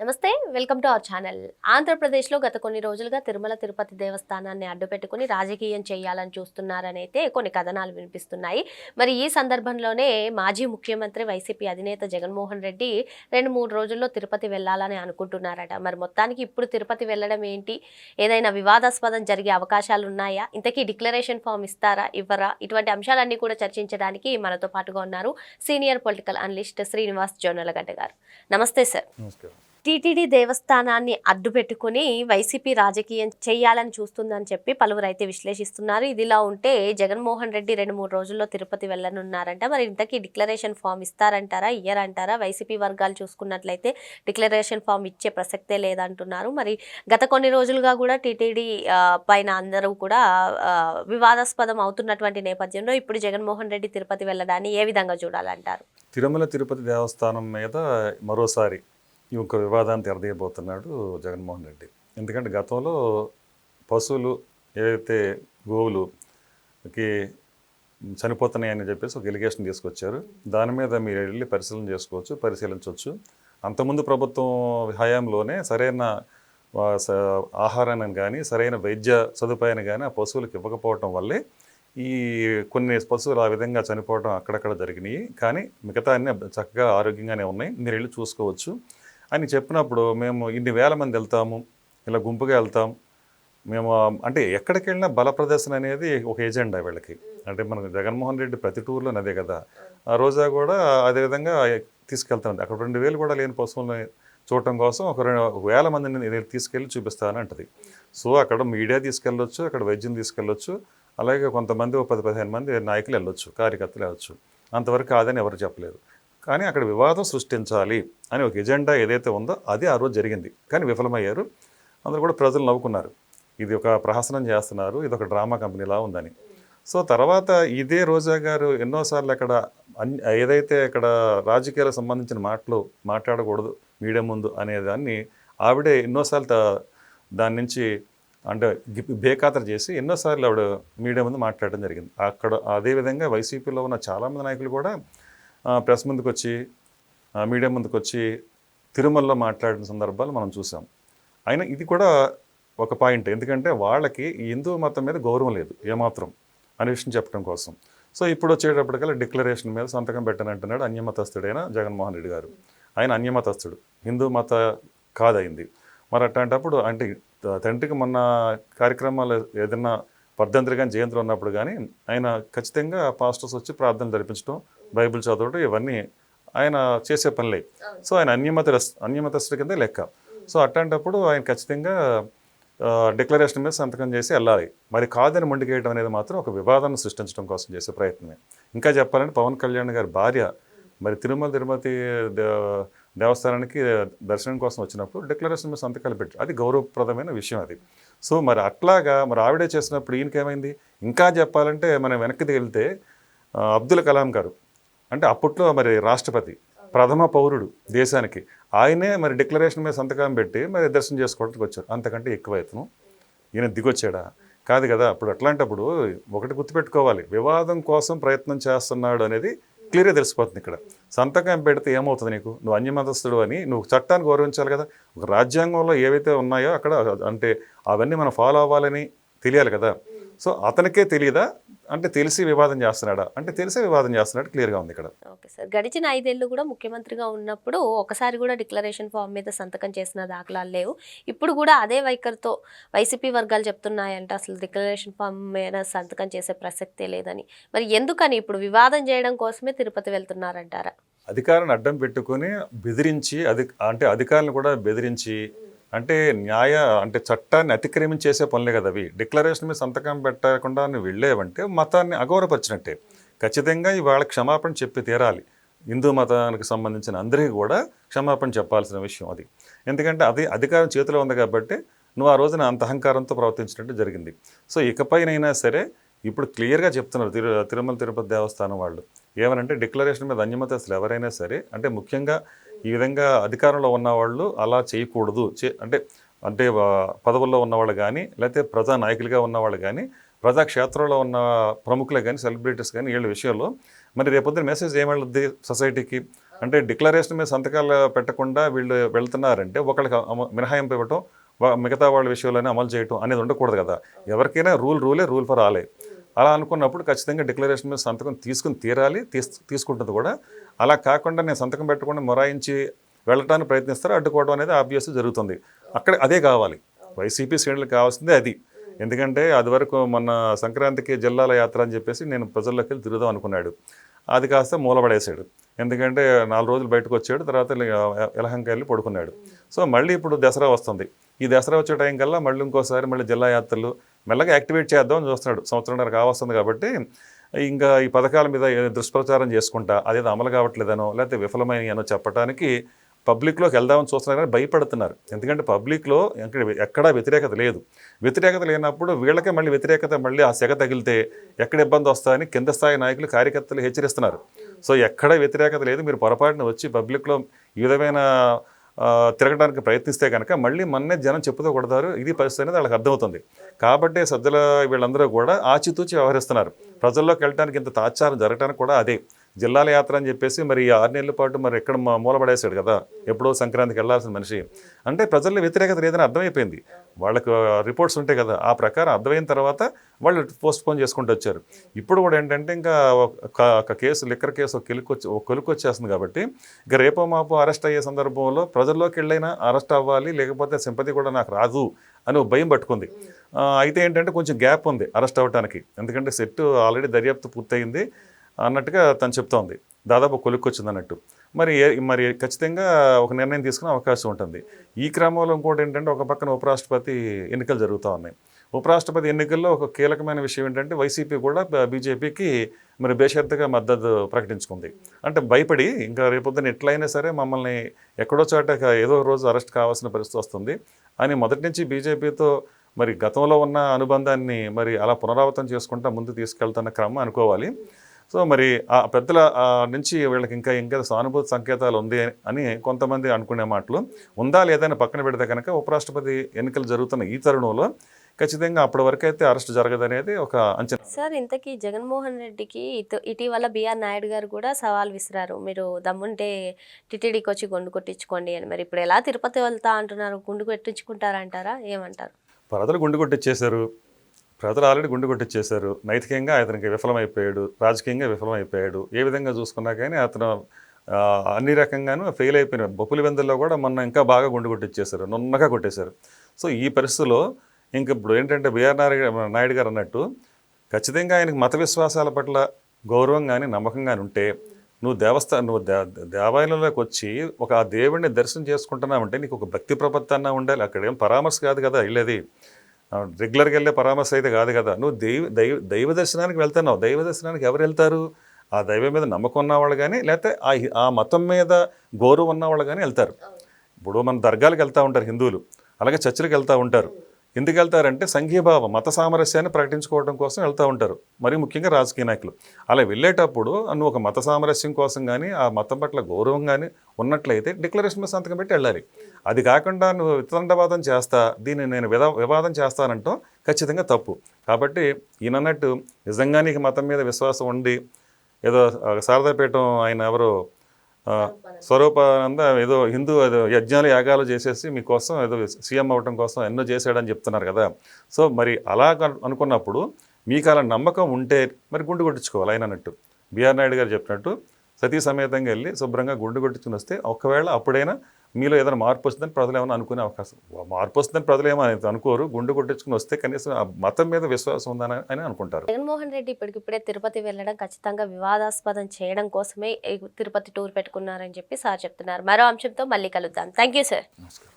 నమస్తే welcome to our channel. ఆంధ్రప్రదేశ్లో గత కొన్ని రోజులుగా తిరుమల తిరుపతి దేవస్థానాన్ని అడ్డుపెట్టుకుని రాజకీయం చేయాలని చూస్తున్నారని అయితే కొన్ని కథనాలు వినిపిస్తున్నాయి. మరి ఈ సందర్భంలోనే మాజీ ముఖ్యమంత్రి వైసీపీ అధినేత జగన్మోహన్ రెడ్డి రెండు మూడు రోజుల్లో తిరుపతి వెళ్ళాలని అనుకుంటున్నారట. మరి మొత్తానికి ఇప్పుడు తిరుపతి వెళ్ళడం ఏంటి? ఏదైనా వివాదాస్పదం జరిగే అవకాశాలు ఉన్నాయా? ఇంతకీ డిక్లరేషన్ ఫామ్ ఇస్తారా? ఇవ్వరా? ఇటువంటి అంశాలన్నీ కూడా చర్చించడానికి మనతో పాటుగా ఉన్నారు senior political analyst Srinivas Jonalagadda garu. నమస్తే సార్. నమస్కారం. టీటీడీ దేవస్థానాన్ని అడ్డుపెట్టుకుని వైసీపీ రాజకీయం చేయాలని చూస్తుందని చెప్పి పలువురు అయితే విశ్లేషిస్తున్నారు. ఇదిలా ఉంటే జగన్మోహన్ రెడ్డి రెండు మూడు రోజుల్లో తిరుపతి వెళ్ళనున్నారంట. మరి ఇంతకీ డిక్లరేషన్ ఫామ్ ఇస్తారంటారా ఇయ్యరంటారా? వైసీపీ వర్గాలు చూసుకున్నట్లయితే డిక్లరేషన్ ఫామ్ ఇచ్చే ప్రసక్తే లేదంటున్నారు. మరి గత కొన్ని రోజులుగా కూడా టీటీడీ పైన అందరూ కూడా వివాదాస్పదం అవుతున్నటువంటి నేపథ్యంలో ఇప్పుడు జగన్మోహన్ రెడ్డి తిరుపతి వెళ్ళడాన్ని ఏ విధంగా చూడాలంటారు? తిరుమల తిరుపతి దేవస్థానం మీద మరోసారి ఈ యొక్క వివాదాన్ని తెరదీయబోతున్నాడు జగన్మోహన్ రెడ్డి. ఎందుకంటే గతంలో పశువులు ఏవైతే గోవులుకి చనిపోతున్నాయని చెప్పేసి ఒక ఎలిగేషన్ తీసుకొచ్చారు. దాని మీద మీరు వెళ్ళి పరిశీలన చేసుకోవచ్చు పరిశీలించవచ్చు. అంతకుముందు ప్రభుత్వం హయాంలోనే సరైన స- ఆహారాన్ని కానీ సరైన వైద్య సదుపాయాన్ని కానీ ఆ పశువులకు ఇవ్వకపోవటం వల్లే ఈ కొన్ని పశువులు ఆ విధంగా చనిపోవడం అక్కడక్కడ జరిగినాయి. కానీ మిగతా అన్నీ చక్కగా ఆరోగ్యంగానే ఉన్నాయి. మీరు వెళ్ళి చూసుకోవచ్చు. అని చెప్పినప్పుడు మేము ఇన్ని వేల మంది వెళ్తాము ఇలా గుంపుగా వెళ్తాం. మేము అంటే ఎక్కడికి వెళ్ళినా బల ప్రదర్శన అనేది ఒక ఏజెండా వీళ్ళకి. అంటే మనకు జగన్మోహన్ రెడ్డి ప్రతి టూర్లో అదే కదా. ఆ రోజా కూడా అదే విధంగా తీసుకెళ్తాను అక్కడ రెండు వేలు కూడా లేని పశువులని చూడటం కోసం ఒక రెండు వేల మందిని నేను తీసుకెళ్ళి చూపిస్తాను అంటది. సో అక్కడ మీడియా తీసుకెళ్ళొచ్చు అక్కడ వైద్యం తీసుకెళ్ళొచ్చు అలాగే కొంతమంది ఒక పది పదిహేను మంది నాయకులు వెళ్ళొచ్చు కార్యకర్తలు వెళ్ళొచ్చు. అంతవరకు కాదని ఎవరు చెప్పలేదు. కానీ అక్కడ వివాదం సృష్టించాలి అని ఒక ఎజెండా ఏదైతే ఉందో అది ఆ రోజు జరిగింది. కానీ విఫలమయ్యారు. అందరూ కూడా ప్రజలు నవ్వుకున్నారు. ఇది ఒక ప్రహసనం చేస్తున్నారు. ఇది ఒక డ్రామా కంపెనీలా ఉందని. సో తర్వాత ఇదే రోజా గారు ఎన్నోసార్లు అక్కడ ఏదైతే అక్కడ రాజకీయాలకు సంబంధించిన మాటలు మాట్లాడకూడదు మీడియా ముందు అనేదాన్ని ఆవిడే ఎన్నోసార్లు దాని నుంచి అంటే బేఖాతర బేఖాతరు చేసి ఎన్నోసార్లు ఆవిడ మీడియా ముందు మాట్లాడడం జరిగింది. అక్కడ అదేవిధంగా వైసీపీలో ఉన్న చాలామంది నాయకులు కూడా ప్రెస్ ముందుకు వచ్చి మీడియా ముందుకు వచ్చి తిరుమలలో మాట్లాడిన సందర్భాలు మనం చూసాం. అయినా ఇది కూడా ఒక పాయింట్. ఎందుకంటే వాళ్ళకి హిందూ మతం మీద గౌరవం లేదు ఏమాత్రం అనే విషయం చెప్పడం కోసం. సో ఇప్పుడు వచ్చేటప్పటికల్లా డిక్లరేషన్ మీద సంతకం పెట్టనంటున్నాడు అన్యమతస్థుడైన జగన్మోహన్ రెడ్డి గారు. ఆయన అన్యమతస్థుడు. హిందూ మత కాదయింది. మరి అట్లాంటప్పుడు అంటే తండ్రికి మొన్న కార్యక్రమాలు ఏదైనా వర్ధంతులు కానీ జయంతులు ఉన్నప్పుడు కానీ ఆయన ఖచ్చితంగా పాస్టర్స్ వచ్చి ప్రార్థనలు జరిపించడం బైబిల్ చదవడం ఇవన్నీ ఆయన చేసే పనులే. సో ఆయన అన్యమత అన్యమతస్తుడి కింద లెక్క. సో అట్లాంటప్పుడు ఆయన ఖచ్చితంగా డిక్లరేషన్ మీద సంతకం చేసి వెళ్ళాలి. మరి కాదని మొండికేయడం అనేది మాత్రం ఒక వివాదాన్ని సృష్టించడం కోసం చేసే ప్రయత్నమే. ఇంకా చెప్పాలంటే పవన్ కళ్యాణ్ గారి భార్య మరి తిరుమల తిరుపతి దే- దేవస్థానానికి దర్శనం కోసం వచ్చినప్పుడు డిక్లరేషన్ మీద సంతకాలు పెట్టారు అది గౌరవప్రదమైన విషయం అది. సో మరి అట్లాగా మరి ఆవిడే చేసినప్పుడు ఈయనకేమైంది? ఇంకా చెప్పాలంటే మనం వెనక్కి వెళ్తే అబ్దుల్ కలాం గారు అంటే అప్పట్లో మరి రాష్ట్రపతి ప్రథమ పౌరుడు దేశానికి ఆయనే మరి డిక్లరేషన్ మీద సంతకం పెట్టి మరి దర్శనం చేసుకోవడానికి వచ్చారు. అంతకంటే ఎక్కువ ఇతను ఈయన దిగొచ్చాడా? కాదు కదా అప్పుడు అట్లాంటప్పుడు ఒకటి గుర్తుపెట్టుకోవాలి. వివాదం కోసం ప్రయత్నం చేస్తున్నాడు అనేది క్లియర్గా తెలిసిపోతుంది ఇక్కడ. సంతకం పెడితే ఏమవుతుంది నీకు? నువ్వు అన్యమతస్థుడు అని నువ్వు చట్టాన్ని గౌరవించాలి కదా. ఒక రాజ్యాంగంలో ఏవైతే ఉన్నాయో అక్కడ అంటే అవన్నీ మనం ఫాలో అవ్వాలని తెలియాలి కదా. సో అతనికే తెలియదా? అంటే తెలిసి వివాదం చేస్తున్నాడా? అంటే తెలిసే వివాదం చేస్తున్నాడు క్లియర్గా ఉంది ఇక్కడ. Okay sir. గడిచిన ఐదేళ్ళు కూడా ముఖ్యమంత్రిగా ఉన్నప్పుడు ఒకసారి కూడా డిక్లరేషన్ ఫామ్ మీద సంతకం చేసిన దాఖలాలు లేవు. ఇప్పుడు కూడా అదే వైఖరితో వైసీపీ వర్గాలు చెప్తున్నాయంట అసలు డిక్లరేషన్ ఫామ్ మీద సంతకం చేసే ప్రసక్తే లేదని. మరి ఎందుకని ఇప్పుడు వివాదం చేయడం కోసమే తిరుపతి వెళ్తున్నారంటారా? అధికారాన్ని అడ్డం పెట్టుకొని బెదిరించి అధి అంటే అధికారులను కూడా బెదిరించి అంటే న్యాయ అంటే చట్టాన్ని అతిక్రమించేసే పనులే కదా అవి. డిక్లరేషన్ మీద సంతకం పెట్టకుండా నువ్వు వెళ్ళేవంటే మతాన్ని అగౌరవపరిచినట్టే ఖచ్చితంగా ఇవాళ క్షమాపణ చెప్పి తీరాలి. హిందూ మతానికి సంబంధించిన అందరికీ కూడా క్షమాపణ చెప్పాల్సిన విషయం అది. ఎందుకంటే అది అధికారం చేతిలో ఉంది కాబట్టి నువ్వు ఆ రోజున అంత అహంకారంతో ప్రవర్తించినట్టు జరిగింది. సో ఇకపైనైనా సరే ఇప్పుడు క్లియర్గా చెప్తున్నారు తిరు తిరుమల తిరుపతి దేవస్థానం వాళ్ళు. ఏమనంటే డిక్లరేషన్ మీద అన్యమత అసలు ఎవరైనా సరే అంటే ముఖ్యంగా ఈ విధంగా అధికారంలో ఉన్నవాళ్ళు అలా చేయకూడదు. చే అంటే అంటే పదవుల్లో ఉన్నవాళ్ళు కానీ లేకపోతే ప్రజా నాయకులుగా ఉన్నవాళ్ళు కానీ ప్రజాక్షేత్రంలో ఉన్న ప్రముఖులు కానీ సెలబ్రిటీస్ కానీ వీళ్ళ విషయంలో మరి రేపొద్దున మెసేజ్ ఏమవుతుంది సొసైటీకి? అంటే డిక్లరేషన్ మీద సంతకాలు పెట్టకుండా వీళ్ళు వెళ్తున్నారంటే ఒకళ్ళకి మినహాయింపు ఇవ్వటం మిగతా వాళ్ళ విషయంలోనే అమలు చేయటం అనేది ఉండకూడదు కదా. ఎవరికైనా రూల్ రూలే రూల్ ఫర్ ఆలే. అలా అనుకున్నప్పుడు ఖచ్చితంగా డిక్లరేషన్ మీద సంతకం తీసుకుని తీరాలి తీస్ తీసుకుంటుంది కూడా. అలా కాకుండా నేను సంతకం పెట్టకుండా మొరాయించి వెళ్ళటానికి ప్రయత్నిస్తారు అడ్డుకోవడం అనేది ఆబ్వియస్ జరుగుతుంది. అక్కడ అదే కావాలి. వైసీపీ శ్రేణులకు కావాల్సిందే అది. ఎందుకంటే అది వరకు మొన్న సంక్రాంతికి జిల్లాల యాత్ర అని చెప్పేసి నేను ప్రజల్లోకి వెళ్ళి తిరుగుదాం అనుకున్నాడు. అది కాస్త మూలబడేశాడు. ఎందుకంటే నాలుగు రోజులు బయటకు వచ్చాడు తర్వాత ఎలహంక వెళ్ళి పడుకున్నాడు. సో మళ్ళీ ఇప్పుడు దసరా వస్తుంది. ఈ దసరా వచ్చే టైం కల్లా మళ్ళీ ఇంకోసారి మళ్ళీ జిల్లా యాత్రలు మెల్లగా యాక్టివేట్ చేద్దాం అని చూస్తున్నాడు. సంవత్సరంన్నర కావస్తుంది కాబట్టి ఇంకా ఈ పథకాల మీద దుష్ప్రచారం చేసుకుంటా అదేదో అమలు కావట్లేదనో లేకపోతే విఫలమైనయనో చెప్పడానికి పబ్లిక్లోకి వెళ్దామని చూస్తున్నారు కానీ భయపడుతున్నారు. ఎందుకంటే పబ్లిక్లో ఎక్కడ ఎక్కడా వ్యతిరేకత లేదు. వ్యతిరేకత లేనప్పుడు వీళ్ళకే మళ్ళీ వ్యతిరేకత మళ్ళీ ఆ సెగ తగిలితే ఎక్కడ ఇబ్బంది వస్తాయని కింద స్థాయి నాయకులు కార్యకర్తలు హెచ్చరిస్తున్నారు. సో ఎక్కడ వ్యతిరేకత లేదు. మీరు పొరపాటున వచ్చి పబ్లిక్లో ఈ విధమైన తిరగడానికి ప్రయత్నిస్తే కనుక మళ్ళీ మన్నే జనం చెప్పుతో కొడతారు ఇది పరిస్థితి అనేది వాళ్ళకి అర్థమవుతుంది. కాబట్టి సజ్జల వీళ్ళందరూ కూడా ఆచితూచి వ్యవహరిస్తున్నారు. ప్రజల్లోకి వెళ్ళడానికి ఇంత తాచారం జరగడానికి కూడా అదే. జిల్లాల యాత్ర అని చెప్పేసి మరి ఈ ఆరు నెలల పాటు మరి ఎక్కడ మూలబడేసాడు మూలపడేశాడు కదా ఎప్పుడో సంక్రాంతికి వెళ్ళాల్సిన మనిషి. అంటే ప్రజల్లో వ్యతిరేకత లేదని అర్థమైపోయింది. వాళ్ళకు రిపోర్ట్స్ ఉంటాయి కదా ఆ ప్రకారం అర్థమైన తర్వాత వాళ్ళు పోస్ట్ పోన్ చేసుకుంటూ వచ్చారు. ఇప్పుడు కూడా ఏంటంటే ఇంకా ఒక కేసు లిక్కర్ కేసు ఒక కెలుకొచ్చి ఒక కొలుకు వచ్చేస్తుంది కాబట్టి ఇక రేపో మాపో అరెస్ట్ అయ్యే సందర్భంలో ప్రజల్లోకి వెళ్ళైనా అరెస్ట్ అవ్వాలి లేకపోతే సింపతి కూడా నాకు రాదు అని భయం పట్టుకుంది. అయితే ఏంటంటే కొంచెం గ్యాప్ ఉంది అరెస్ట్ అవ్వడానికి ఎందుకంటే సెట్ ఆల్రెడీ దర్యాప్తు పూర్తయింది. అన్నట్టుగా తను చెప్తోంది. దాదాపు కొలుక్కొచ్చింది అన్నట్టు మరి మరి ఖచ్చితంగా ఒక నిర్ణయం తీసుకునే అవకాశం ఉంటుంది. ఈ క్రమంలో ఇంకోటి ఏంటంటే ఒక పక్కన ఉపరాష్ట్రపతి ఎన్నికలు జరుగుతూ ఉన్నాయి. ఉపరాష్ట్రపతి ఎన్నికల్లో ఒక కీలకమైన విషయం ఏంటంటే వైసీపీ కూడా బీజేపీకి మరి బేషరతుగా మద్దతు ప్రకటించుకుంది. అంటే భయపడి ఇంకా రేపొద్దున ఎట్లయినా సరే మమ్మల్ని ఎక్కడో చోట ఏదో రోజు అరెస్ట్ కావాల్సిన పరిస్థితి వస్తుంది అని మొదటి నుంచి బీజేపీతో మరి గతంలో ఉన్న అనుబంధాన్ని మరి అలా పునరావృతం చేసుకుంటా ముందు తీసుకెళ్తున్న క్రమం అనుకోవాలి. సో మరి ఆ పెద్దల నుంచి వీళ్ళకి ఇంకా ఇంకా సానుభూతి సంకేతాలు ఉంది అని కొంతమంది అనుకునే మాటలు. ఉందా లేదా అని పక్కన పెడితే కనుక ఉపరాష్ట్రపతి ఎన్నికలు జరుగుతున్న ఈ తరుణంలో ఖచ్చితంగా అప్పటి వరకు అయితే అరెస్ట్ జరగదనేది ఒక అంచనా. సార్ ఇంతకీ జగన్మోహన్ రెడ్డికి ఇటీవల బిఆర్ నాయుడు గారు కూడా సవాల్ విసిరారు. మీరు దమ్ముంటే టిటిడికి వచ్చి గుండు కొట్టించుకోండి అని. మరి ఇప్పుడు ఎలా తిరుపతి వెళ్తా అంటున్నారు? గుండు కొట్టించుకుంటారంటారా? ఏమంటారు? ప్రజలు గుండు కొట్టిచ్చేశారు. ప్రజలు ఆల్రెడీ గుండె కొట్టించేశారు నైతికంగా అతనికి విఫలమైపోయాడు. రాజకీయంగా విఫలమైపోయాడు. ఏ విధంగా చూసుకున్నా కానీ అతను అన్ని రకంగానూ ఫెయిల్ అయిపోయిన బొప్పుల వెందుల్లో కూడా మొన్న ఇంకా బాగా గుండు కొట్టించేశారు నున్నగా కొట్టేశారు. సో ఈ పరిస్థితిలో ఇంక ఇప్పుడు ఏంటంటే బిఆర్ నాయుడు నాయుడు గారు అన్నట్టు ఖచ్చితంగా ఆయనకి మత విశ్వాసాల పట్ల గౌరవం కానీ నమ్మకం కానీ ఉంటే నువ్వు దేవస్థానం నువ్వు దే దేవాలయంలోకి వచ్చి ఒక ఆ దేవుడిని దర్శనం చేసుకుంటున్నావంటే నీకు ఒక భక్తి ప్రపత్తి అన్నా ఉండాలి. అక్కడ ఏం పరామర్శ కాదు కదా వెళ్ళేది రెగ్యులర్గా వెళ్ళే పరామర్శ అయితే కాదు కదా. నువ్వు దైవ దైవ దైవ దర్శనానికి వెళ్తున్నావు. దైవ దర్శనానికి ఎవరు వెళ్తారు? ఆ దైవం మీద నమ్మకం ఉన్నవాళ్ళు కానీ లేకపోతే ఆ ఆ మతం మీద గౌరవం ఉన్నవాళ్ళు కానీ వెళ్తారు. ఇప్పుడు మన దర్గాలకు వెళ్తూ ఉంటారు హిందువులు. అలాగే చర్చిలకు వెళ్తూ ఉంటారు. ఎందుకు వెళ్తారంటే సంఘీభావం మత సామరస్యాన్ని ప్రకటించుకోవడం కోసం వెళ్తూ ఉంటారు. మరి ముఖ్యంగా రాజకీయ నాయకులు. అలా వెళ్ళేటప్పుడు నువ్వు ఒక మత సామరస్యం కోసం కానీ ఆ మతం పట్ల గౌరవం కానీ ఉన్నట్లయితే డిక్లరేషన్ మీద సంతకం పెట్టి వెళ్ళాలి. అది కాకుండా నువ్వు వితండవాదం చేస్తా దీన్ని నేను విధ వివాదం చేస్తానంటాం ఖచ్చితంగా తప్పు. కాబట్టి ఈయనన్నట్టు నిజంగా నీకు మతం మీద విశ్వాసం ఉండి ఏదో శారదాపీఠం ఆయన ఎవరు స్వరూపానంద ఏదో హిందూ ఏదో యజ్ఞాలు యాగాలు చేసేసి మీకోసం ఏదో సీఎం అవ్వటం కోసం ఎన్నో చేశాడని చెప్తున్నారు కదా. సో మరి అలా అనుకున్నప్పుడు మీకు అలా నమ్మకం ఉంటే మరి గుండు కొట్టించుకోవాలి ఆయన అన్నట్టు. బీఆర్ నాయుడు గారు చెప్పినట్టు సతీ సమేతంగా వెళ్ళి శుభ్రంగా గుండు కొట్టించుకుని వస్తే ఒకవేళ అప్పుడైనా మీలో ఏదైనా మార్పు వస్తుందని ప్రజలు ఏమైనా అనుకునే అవకాశం. మార్పు వస్తుందని ప్రజలు ఏమో అనుకోరు. గుండు కొట్టించుకుని వస్తే కనీసం ఆ మతం మీద విశ్వాసం ఉందని అని అనుకుంటారు. జగన్మోహన్ రెడ్డి ఇప్పటికిప్పుడే తిరుపతి వెళ్ళడం ఖచ్చితంగా వివాదాస్పదం చేయడం కోసమే తిరుపతి టూర్ పెట్టుకున్నారని చెప్పి సార్ చెప్తున్నారు. మరో అంశంతో మళ్ళీ కలుద్దాం. థ్యాంక్ యూ సార్ నమస్కారం.